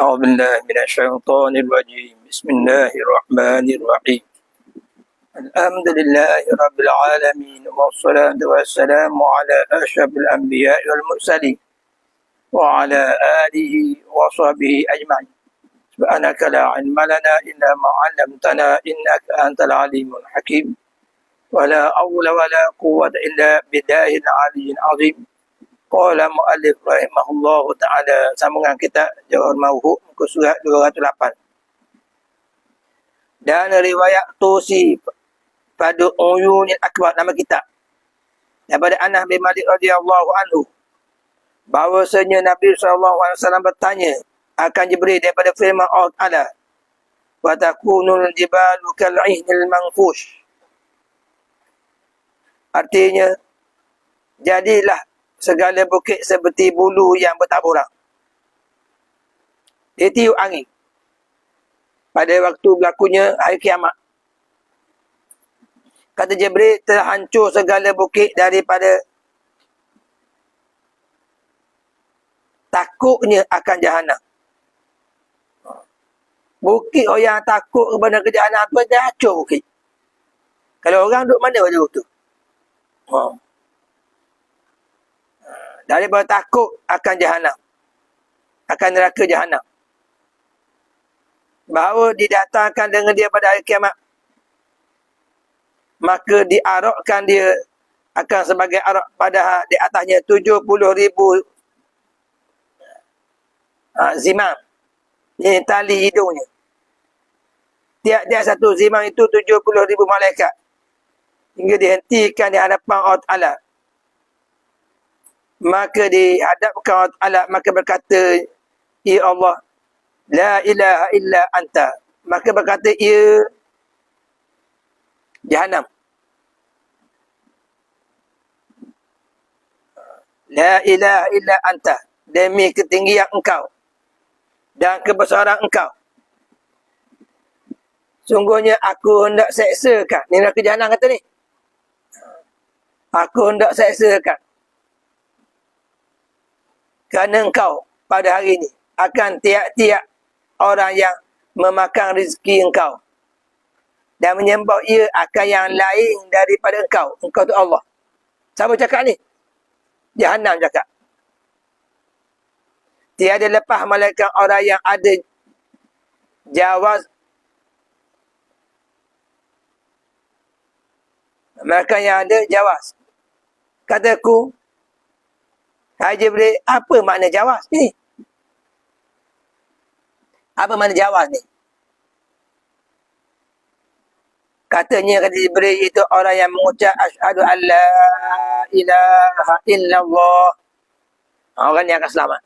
أعوذ بالله من الشيطان الرجيم. بسم الله الرحمن الرحيم. الحمد لله رب العالمين والصلاة والسلام على أشرف الأنبياء والمرسلين وعلى آله وصحبه أجمعين. سبحانك لا علم لنا إلا ما علمتنا إنك أنت العليم الحكيم. ولا أول ولا قوة إلا بالله العلي العظيم. Qala mu'allif rahimahullahu ta'ala. Sambungan kita Jawahar Mawhub muka surat 208 dan riwayat Tusi pada Uyunil Akbar nama kita daripada Anas bin Malik radhiyallahu anhu. Bahawasanya Nabi SAW bertanya akan Jibril daripada firman Allah wa takunul jibalu kal'ihnil manfush. Artinya jadilah segala bukit seperti bulu yang bertaburan. Dia tiup angin. Pada waktu berlakunya hari kiamat. Kata Jibril telah hancur segala bukit daripada takutnya akan jahanam. Bukit orang takut kepada kejahanan apa, dia hancur bukit. Kalau orang duduk mana waktu tu? Oh daripada takut akan jahanam akan neraka jahanam bahawa didatangkan dengan dia pada hari kiamat. Maka diarakkan dia akan sebagai arak pada di atasnya 70 ribu ha, zimam. Ini tali hidungnya. Tiap-tiap satu zimam itu 70 ribu malaikat. Hingga dihentikan di hadapan Allah Ta'ala maka dihadapkan Allah maka berkata ya Allah la ilaha illa anta. Maka berkata ya jahanam la ilaha illa anta demi ketinggian engkau dan kebesaran engkau. Sungguhnya aku hendak seksakan. Ni nak jahanam kata ni. Aku hendak seksakan kerana engkau pada hari ini akan tiap-tiap orang yang memakan rezeki engkau. Dan menyembah ia akan yang lain daripada engkau. Engkau tu Allah. Siapa cakap ni? Jahannam cakap. Tiada lepas malaikat orang yang ada jawaz. Mereka yang ada jawaz. Kataku, Hai Jibril, apa makna jawab ni? Apa makna jawab ni? Katanya kata Jibril itu orang yang mengucap asyhadu alla ilaha illallah. Orang yang akan selamat.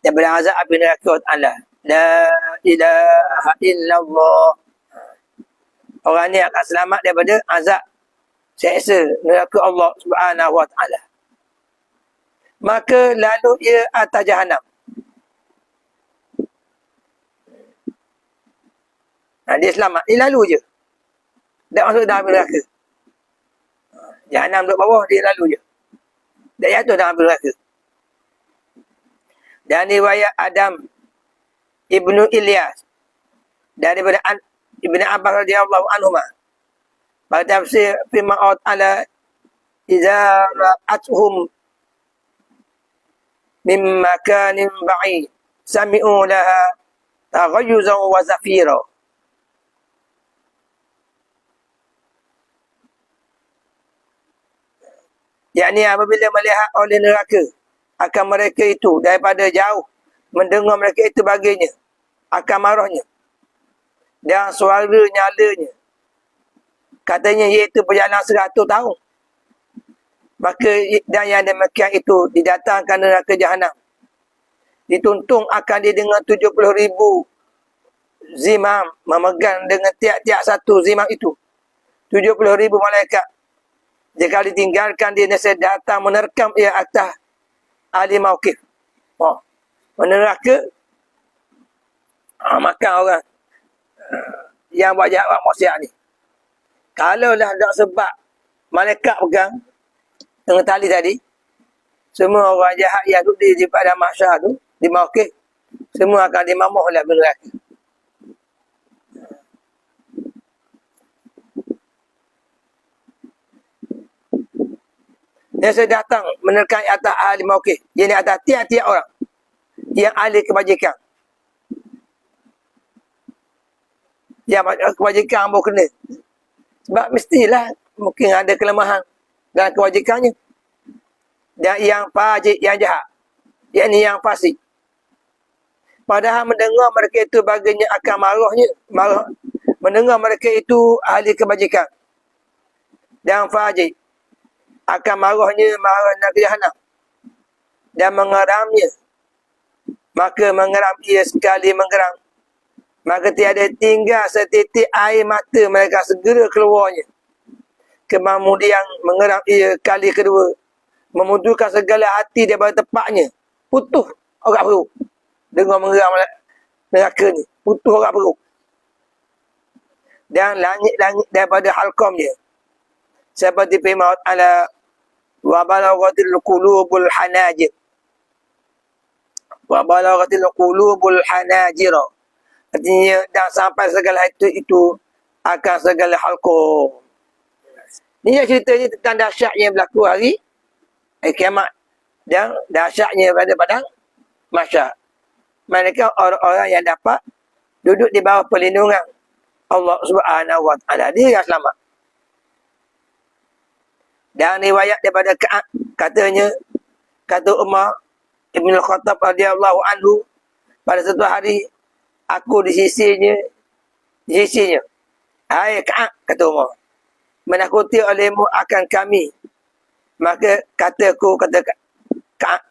Dan berazab api neraka Allah. La ilaha illallah. Orang ni akan selamat daripada azab seksa neraka Allah Subhanahu wa taala maka lalu ia atas jahanam. Ha, dia selamat. Dia lalu je. Tak masuk dalam neraka. Jahanam duduk bawah, dia lalu je. Tak jatuh dalam neraka. Dan riwayat Adam Ibnu Ilyas daripada An Ibn Abbas radhiyallahu anhu pada tafsir firman Allah Taala idza ra'atuhum min makanin ba'id sami'u laha taghayyuzan wa zafira yakni apabila melihat oleh neraka akan mereka itu daripada jauh mendengar mereka itu baginya akan marahnya dan suara nyalanya. Katanya iaitu perjalanan seratus tahun maka dan yang demikian itu didatangkan neraka jahanam. Dituntung akan dia dengan 70 ribu zimam memegang dengan tiap-tiap satu zimam itu. 70 ribu malaikat. Jika ditinggalkan dia nasi datang menerkam ia atas ahli mawkif oh, meneraka? Ha, makan orang yang buat jahat buat maksiat ni. Kalau dah tak sebab malaikat pegang dengan tali tadi semua orang jahat yang duduk di pada mahsyar tu di mawkif Semua akan dimamah oleh api neraka. Yang saya datang menerkai atas ahli mauqif. Yang atas tiap-tiap orang. Yang ahli kebajikan. Yang kebajikan ambo kena. Sebab mestilah mungkin ada kelemahan dalam kewajikannya. Dan yang fajik, yang jahat. Yang ni yang fasik. Padahal mendengar mereka itu baginya akan marahnya. Marah. Mendengar mereka itu ahli kebajikan. Dan fajik akan marahnya marah negeri jahanam dan mengeramnya maka mengeram ia sekali mengeram maka tiada tinggal setitik air mata mereka segera keluarnya kemudian mengeram ia kali kedua memudurkan segala hati daripada tepatnya putus orang perut. Dengan mengeram neraka ni. Putus orang perut. Dan langit-langit daripada halkomnya seperti firman Allah wa balaghatil qulubul hanajir. Wa balaghatil qulubul hanajir. Artinya dah sampai segala itu itu akan segala halqum ini cerita ni tentang dahsyatnya berlaku hari eh, kiamat dan dahsyatnya pada padang masya mereka orang-orang yang dapat duduk di bawah perlindungan Allah Subhanahu wa taala dia yang selamat dan riwayat daripada Ka'ab katanya kata Umar Ibn Khattab radhiyallahu anhu pada satu hari aku di sisinya di sisinya. Hai Ka'ab kata Umar. Menakuti olehmu akan kami. Maka kataku kata Ka'ab.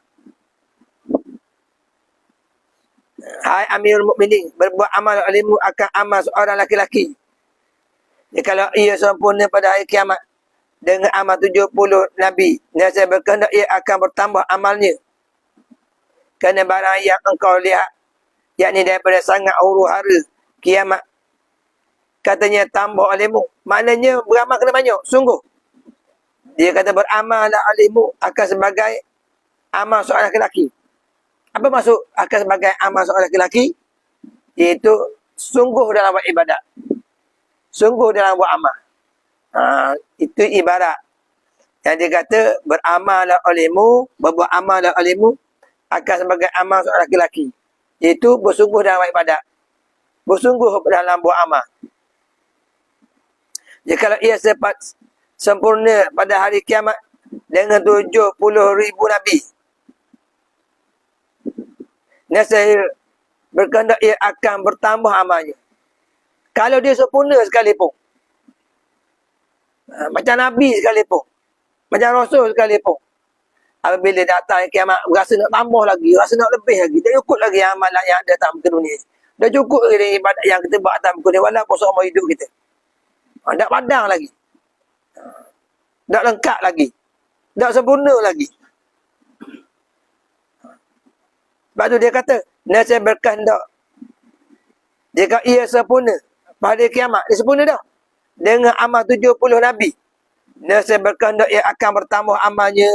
Hai Amirul Mukminin, berbuat amal olehmu akan amal seorang laki-laki. Ya, kalau ia sempurna pada hari kiamat, dengan amal 70 Nabi. Dan saya berkehendak ia akan bertambah amalnya. Kerana barang yang engkau lihat, yakni daripada sangat huru hara, kiamat. Katanya tambah olehmu. Maknanya beramal kena banyak, sungguh. Dia kata beramal olehmu akan sebagai amal seorang lelaki. Apa maksud akan sebagai amal seorang lelaki? Iaitu sungguh dalam buat ibadat. Sungguh dalam buat amal. Ha, itu ibarat. Yang dia kata, beramal olehmu, berbuat amal olehmu, akan sebagai amal seorang lelaki. Iaitu bersungguh dalam ibadat. Bersungguh dalam buat amal. Jadi kalau ia sempat sempurna pada hari kiamat dengan tujuh puluh ribu Nabi. Nasir berkendak ia akan bertambah amalnya. Kalau dia sempurna sekalipun. Ha, macam Nabi sekalipun. Macam Rasul sekalipun. Apabila datang kiamat, rasa nak tambah lagi, rasa nak lebih lagi. Dah cukup lagi amalan yang ada dalam dunia. Dah cukup lagi ibadat yang kita buat dalam dunia. Walaupun seumur hidup kita. Tak padang lagi. Tak lengkap lagi. Tak sempurna lagi. Sebab tu dia kata, Nasi berkehendak. Dia kata, ia sempurna. Pada kiamat, dia sempurna dah dengan amal 70 Nabi. Nasi berkehendak ia akan bertambah amalnya.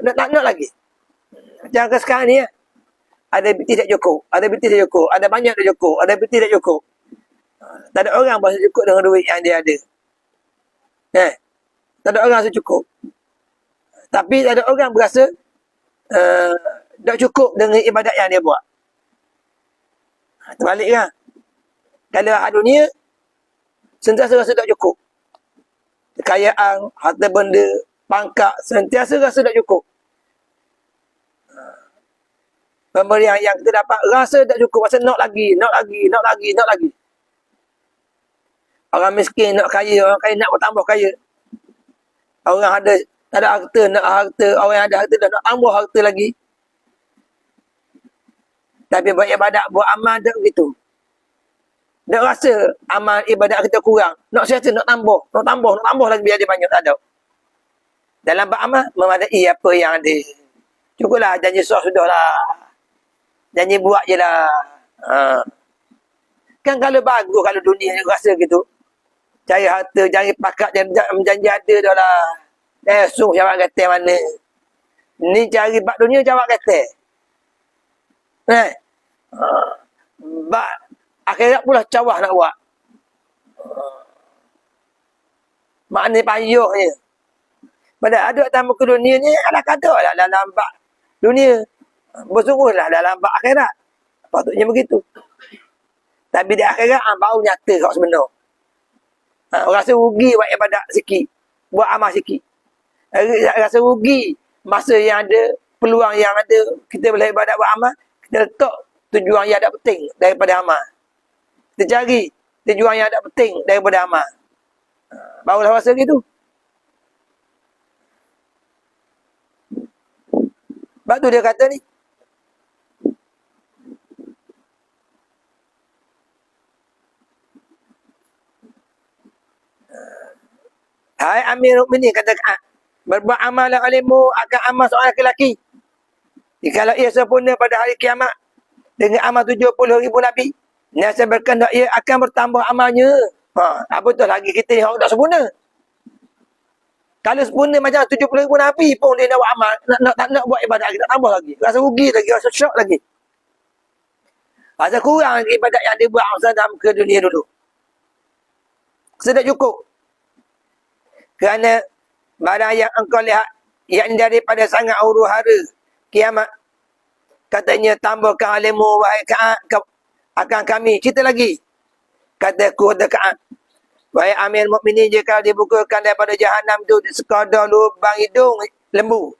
Nak nak, nak lagi. Macam ke sekarang ni ya. Ada binti tak cukup. Ada binti tak cukup. Ada banyak tak cukup. Ada binti tak cukup. Tak ada orang berasa cukup dengan duit yang dia ada. Eh? Tak ada orang rasa cukup. Tapi ada orang berasa uh, tak cukup dengan ibadat yang dia buat. Terbalik kan? Kalau ahli dunia, sentiasa rasa tak cukup. Kekayaan, harta benda, pangkat, sentiasa rasa tak cukup. Pemberian yang kita dapat rasa tak cukup. Rasa nak lagi, nak lagi, nak lagi, nak lagi. Orang miskin nak kaya, orang kaya nak bertambah kaya. Orang ada tak ada harta, nak harta. Orang yang ada harta nak tambah harta lagi. Tapi buat ibadat, buat amal tak begitu. Dia rasa amal ibadat kita kurang. Nak siasa, nak tambah. Nak tambah, nak tambah lagi biar dia banyak. Tak ada. Dalam beramal, memadai apa yang ada. Cukuplah, janji suah sudah lah. Janji buat je lah. Ha. Kan kalau bagus, kalau dunia ni rasa gitu. Cari harta, cari pakat, janji ada dah lah. Eh, suh jawab kata mana. Ni cari bak dunia, jawab kata. Eh, Ha. Ba, akhirat pula cawah nak buat. Maknanya payuhnya. Pada ada atas muka dunia ni, ada kata lah dalam bak dunia. Bersungguhlah dalam bak akhirat. Patutnya begitu. Tapi di akhirat, ha, baru nyata kau sebenar. Ha, rasa rugi buat ibadat sikit. Buat amal sikit. Rasa rugi masa yang ada, peluang yang ada, kita boleh ibadat buat amal, kita letak tujuan yang ada penting daripada amal. Kita cari tujuan yang ada penting daripada amal. Ha, barulah rasa gitu. Sebab tu dia kata ni, Hai Amir Mukminin kata Ka'ab. Berbuat amal alimu akan amal seorang lelaki. Jika ia sempurna pada hari kiamat. Dengan amal 70 ribu Nabi. Nasa berkendak ia akan bertambah amalnya. Ha, apa tu lagi kita yang tak sempurna. Kalau sempurna macam 70 ribu Nabi pun dia nak buat amal. Nak, nak, nak, nak buat ibadat lagi. Tak tambah lagi. Rasa rugi lagi. Rasa syok lagi. Rasa kurang ibadat yang dia buat dalam ke dunia dulu. Sudah cukup. Kerana barang yang engkau lihat yang daripada sangat huru hara kiamat katanya tambahkan alimu wahai ka'at akan kami cerita lagi. Kata ku kata ka'at wahai amir mukminin jika dibukakan daripada jahanam tu di sekadar lubang hidung lembu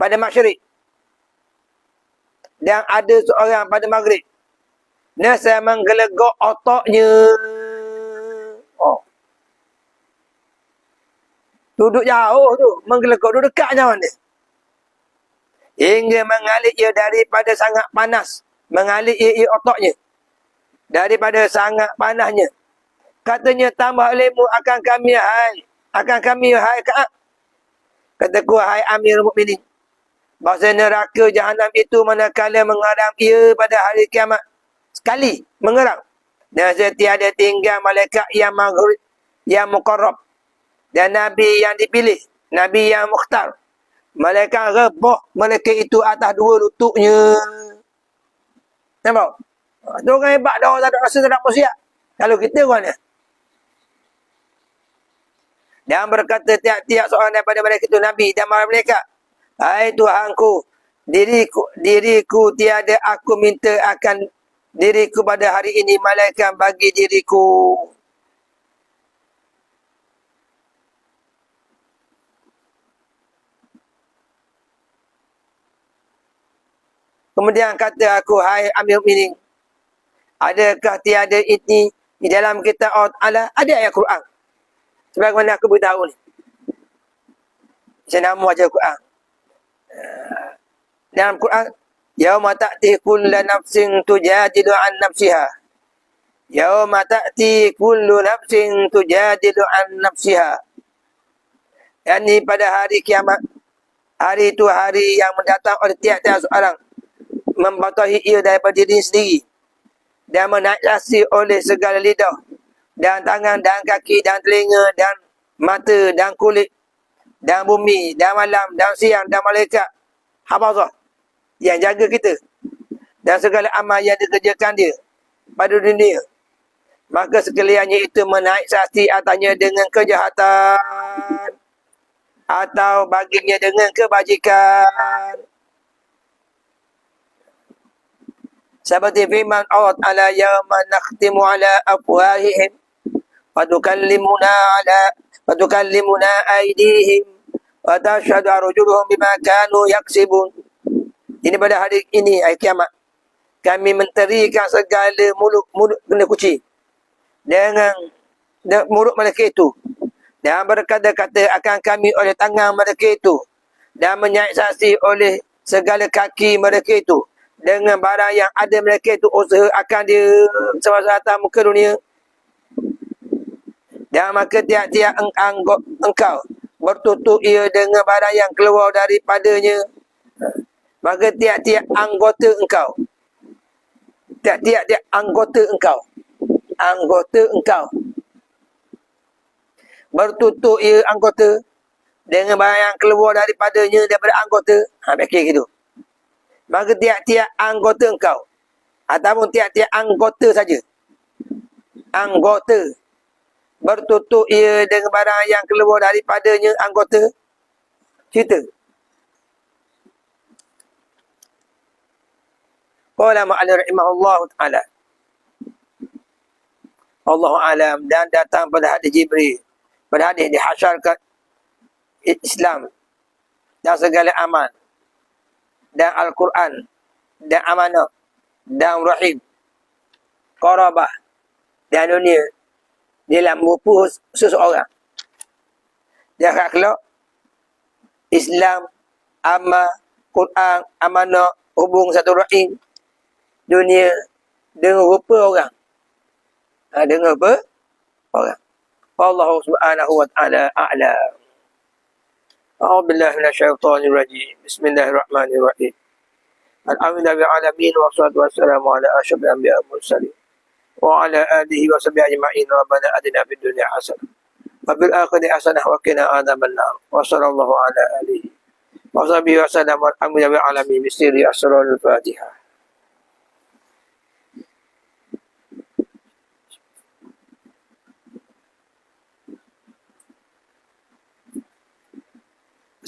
pada masyrik dan ada seorang pada maghrib Nasa menggelegok otaknya Duduk jauh tu. Menggelekuk. Duduk dekat macam mana. Hingga mengalir ia daripada sangat panas. Mengalir ia, ia otaknya. Daripada sangat panasnya. Katanya tambah lemu akan kami hai. Akan kami hai ka'ab. Kata ku hai amir mu'minin. Bahasa neraka jahanam itu manakala mengeram ia pada hari kiamat. Sekali mengeram. Dan setiap ada tinggal malaikat yang maghrib. Yang mukarrab dan Nabi yang dipilih, Nabi yang mukhtar. Malaikat reboh malaikat itu atas dua lututnya. Nampak? Itu orang hebat dah orang tak ada rasa tak ada siap. Kalau kita orang ni. Dan berkata tiap-tiap seorang daripada mereka itu Nabi dan mereka. Hai Tuhanku, diriku, diriku tiada aku minta akan diriku pada hari ini malaikat bagi diriku. Kemudian kata aku, hai Amir Minin. Adakah tiada ini di dalam kitab Allah? Ada ayat Quran. Sebagaimana aku beritahu ni. Saya nama wajah Quran. Eh, dalam Quran, Yawma ta'ti kulla nafsin tujadilu an nafsiha. Yawma ta'ti kullu nafsin tujadilu an nafsiha. Yang ini pada hari kiamat. Hari itu hari yang mendatang oleh tiap-tiap seorang membatahi ia daripada diri sendiri. Dan menaikasi oleh segala lidah. Dan tangan dan kaki dan telinga dan mata dan kulit dan bumi dan malam dan siang dan malaikat. Hafazah yang jaga kita. Dan segala amal yang dikerjakan dia pada dunia. Maka sekaliannya itu menaik saksi atasnya dengan kejahatan. Atau baginya dengan kebajikan seperti firman Allah Taala yauma nakhtimu ala afwahihim wa tukallimuna ala aydihim wa tashhadu arjuluhum bima kanu yaksibun. Ini pada hari ini hari kiamat. Kami menterikan segala mulut mulut kena kucing. Dengan mulut mereka itu. Dan berkata-kata akan kami oleh tangan mereka itu. Dan menyaksikan oleh segala kaki mereka itu dengan barang yang ada mereka itu usaha akan dia semasa atas muka dunia. Dan maka tiap-tiap eng engkau bertutup ia dengan barang yang keluar daripadanya. Maka tiap-tiap anggota engkau. Tiap-tiap anggota engkau. Anggota engkau. Bertutup ia anggota dengan barang yang keluar daripadanya daripada anggota. Ha, fikir gitu. Maka tiap-tiap anggota engkau Ataupun tiap-tiap anggota saja. Anggota. Bertutup ia dengan barang yang keluar daripadanya anggota. Cerita. Qala ma'ala rahimahullah ta'ala. Allah alam dan datang pada hadis Jibril. Pada hadis dihasyarkan Islam dan segala amal dan Al-Quran dan amanah dan rahim. Qarabah dan dunia. Dalam merupu seseorang. Dia akan kelak Islam amal Quran amanah hubung satu rahim dunia dengan rupa orang. Ha, dengan apa? Orang. Allah subhanahu wa ta'ala a'lam أعوذ بالله من الشيطان الرجيم. بسم الله الرحمن الرحيم. الحمد لله العالمين والصلاة والسلام على أشرف الأنبياء والمرسلين. وعلى آله وصحبه أجمعين. ربنا أتنا في الدنيا حسنة وفي الآخرة حسنة وقنا عذاب النار. وصلى الله على آله وصحبه وسلم. والحمد لله العالمين. بسر أسرار الفاتحة.